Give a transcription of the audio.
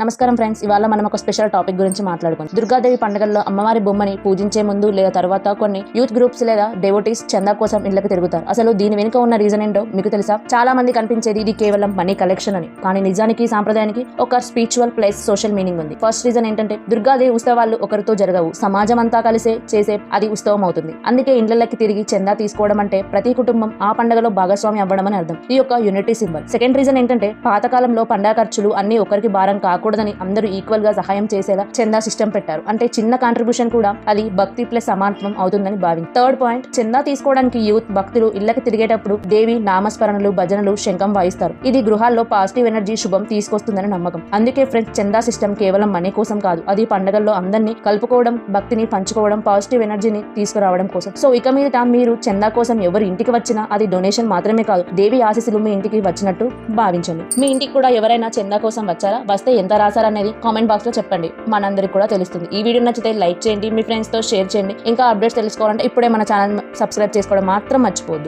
నమస్కారం ఫ్రెండ్స్ ఇవాళ మనం ఒక స్పెషల్ టాపిక్ గురించి మాట్లాడుకుందాం. దుర్గాదేవి పండుగల్లో అమ్మవారి బొమ్మని పూజించే ముందు లేదా తర్వాత కొన్ని యూత్ గ్రూప్స్ లేదా డెవోటీస్ చందా కోసం ఇళ్ళకు తిరుగుతారు. అసలు దీని వెనుక ఉన్న రీజన్ ఏంటో మీకు తెలుసా? చాలా మంది కనిపించేది ఇది కేవలం మనీ కలెక్షన్ అని. కానీ నిజానికి సాంప్రదాయానికి ఒక స్పిరిచువల్ ప్లేస్ సోషల్ మీనింగ్ ఉంది. ఫస్ట్ రీజన్ ఏంటంటే దుర్గాదేవి ఉత్సవాలు ఒకరితో జరగవు. సమాజం అంతా కలిసే చేసే అది ఉత్సవం అవుతుంది. అందుకే ఇండ్లకి తిరిగి చందా తీసుకోవడం అంటే ప్రతి కుటుంబం ఆ పండుగలో భాగస్వామి అవ్వడం అని అర్థం. ఈ యొక్క యూనిటీ సింబల్ సెకండ్ రీజన్ ఏంటంటే పాతకాలంలో పండగ ఖర్చులు అన్ని ఒకరికి భారం ఉండకూడదని అందరూ ఈక్వల్గా సహాయం చేసేలా చందా సిస్టమ్ పెట్టారు. అంటే చిన్న కాంట్రిబ్యూషన్ కూడా అది భక్తి ప్లస్ సమానత్వం అవుతుందని భావింది థర్డ్ పాయింట్ చందా తీసుకోవడానికి యూత్ భక్తులు ఇళ్ళకి తిరిగేటప్పుడు దేవి నామస్మరణలు భజనలు శంఖం వాయిస్తారు. ఇది గృహాల్లో పాజిటివ్ ఎనర్జీ శుభం తీసుకొస్తుందని నమ్మకం. అందుకే ఫ్రెండ్స్ చందా సిస్టమ్ కేవలం మనీ కోసం కాదు అది పండగల్లో అందరినీ కలుపుకోవడం భక్తిని పంచుకోవడం పాజిటివ్ ఎనర్జీని తీసుకురావడం కోసం. సో ఇక మీద మీరు చందా కోసం ఎవరు ఇంటికి వచ్చినా అది డొనేషన్ మాత్రమే కాదు దేవి ఆశీస్సులు మీ ఇంటికి వచ్చినట్టు భావించండి. మీ ఇంటికి కూడా ఎవరైనా చందా కోసం వచ్చారా? వస్తే ఎంత రాశారనేది కామెంట్ బాక్స్లో చెప్పండి. మనందరికి కూడా తెలుస్తుంది. ఈ వీడియో నచ్చితే లైక్ చేయండి మీ ఫ్రెండ్స్తో షేర్ చేయండి. ఇంకా అప్డేట్స్ తెలుసుకోవాలంటే ఇప్పుడే మన ఛానల్ సబ్స్క్రైబ్ చేసుకోవడం మాత్రం మర్చిపోద్దు